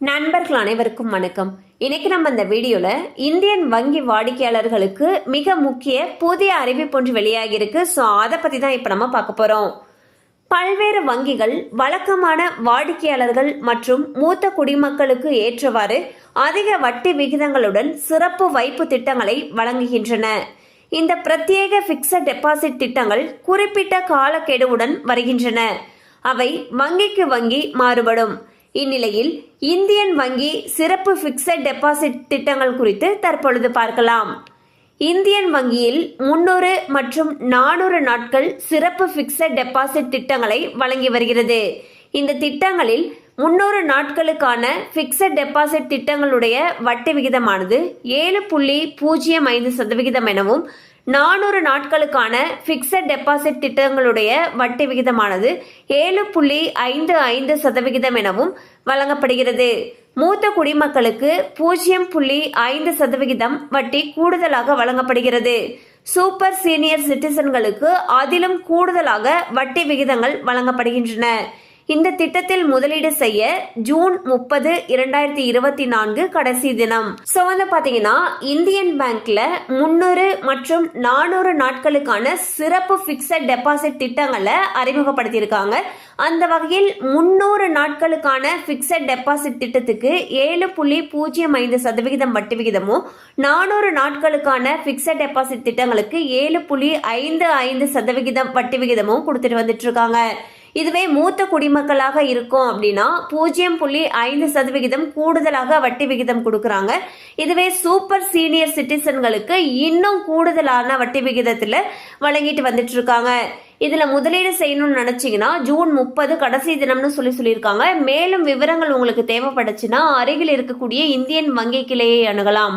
நண்பர்கள் அனைவருக்கும் வணக்கம். இன்னைக்கு நம்ம இந்த வீடியோல இந்தியன் வங்கி வாடிக்கையாளர்களுக்கு மிக முக்கிய புதிய அறிவிப்பு ஒன்று வெளியாகியிருக்கு. ஸோ அதை பத்தி தான் இப்போ நம்ம பார்க்க போறோம். பல்வேறு வங்கிகள் வழக்கமான வாடிக்கையாளர்கள் மற்றும் மூத்த குடிமக்களுக்கு ஏற்றவாறு அதிக வட்டி விகிதங்களுடன் சிறப்பு வைப்பு திட்டங்களை வழங்குகின்றன. இந்த பிரத்யேக பிக்சட் டெபாசிட் திட்டங்கள் குறிப்பிட்ட காலக்கெடுவுடன் வருகின்றன. அவை வங்கிக்கு வங்கி மாறுபடும். இந்நிலையில் இந்தியன் வங்கி சிறப்பு பிக்சட் டெபாசிட் திட்டங்கள் குறித்து தற்பொழுது பார்க்கலாம். இந்தியன் வங்கியில் முன்னூறு மற்றும் நானூறு நாட்கள் சிறப்பு பிக்சட் டெபாசிட் திட்டங்களை வழங்கி வருகிறது. இந்த திட்டங்களில் முன்னூறு நாட்களுக்கான பிக்சட் டெபாசிட் திட்டங்களுடைய வட்டி விகிதமானது ஏழு புள்ளி பூஜ்ஜியம் ஐந்து சதவிகிதம் எனவும் நானூறு நாட்களுக்கான ஃபிக்ஸட் டெபாசிட் திட்டங்களுடைய வட்டி விகிதமானது ஏழு புள்ளி ஐந்து ஐந்து சதவிகிதம் எனவும் வழங்கப்படுகிறது. மூத்த குடிமக்களுக்கு பூஜ்ஜியம் புள்ளி ஐந்து சதவிகிதம் வட்டி கூடுதலாக வழங்கப்படுகிறது. சூப்பர் சீனியர் சிட்டிசன்களுக்கு அதிலும் கூடுதலாக வட்டி விகிதங்கள் வழங்கப்படுகின்றன. இந்த திட்டத்தில் முதலீடு செய்ய ஜூன் முப்பது இரண்டாயிரத்தி இருபத்தி நான்கு கடைசி தினம். ஸோ வந்து பாத்தீங்கன்னா இந்தியன் பேங்க்ல முன்னூறு மற்றும் நானூறு நாட்களுக்கான சிறப்பு பிக்சட் டெபாசிட் திட்டங்களை அறிமுகப்படுத்தியிருக்காங்க. அந்த வகையில் முன்னூறு நாட்களுக்கான பிக்சட் டெபாசிட் திட்டத்துக்கு ஏழு புள்ளி பூஜ்ஜியம் ஐந்து சதவிகிதம் வட்டி விகிதமும் நானூறு நாட்களுக்கான பிக்சட் டெபாசிட் திட்டங்களுக்கு ஏழு புள்ளி ஐந்து ஐந்து சதவிகிதம் வட்டி விகிதமும் கொடுத்துட்டு வந்துட்டு இருக்காங்க. இதுவே மூத்த குடிமக்களாக இருக்கும் அப்படின்னா பூஜ்ஜியம் புள்ளி ஐந்து சதவிகிதம் கூடுதலாக வட்டி விகிதம் கொடுக்குறாங்க. இதுவே சூப்பர் சீனியர் சிட்டிசன்களுக்கு இன்னும் கூடுதலான வட்டி விகிதத்தில் வழங்கிட்டு வந்துட்டு இருக்காங்க இதில் முதலீடு செய்யணும்னு நினச்சிங்கன்னா ஜூன் முப்பது கடைசி தினம்னு சொல்லி சொல்லியிருக்காங்க. மேலும் விவரங்கள் உங்களுக்கு தேவைப்படுச்சுன்னா அருகில் இருக்கக்கூடிய இந்தியன் வங்கி கிளையை அணுகலாம்.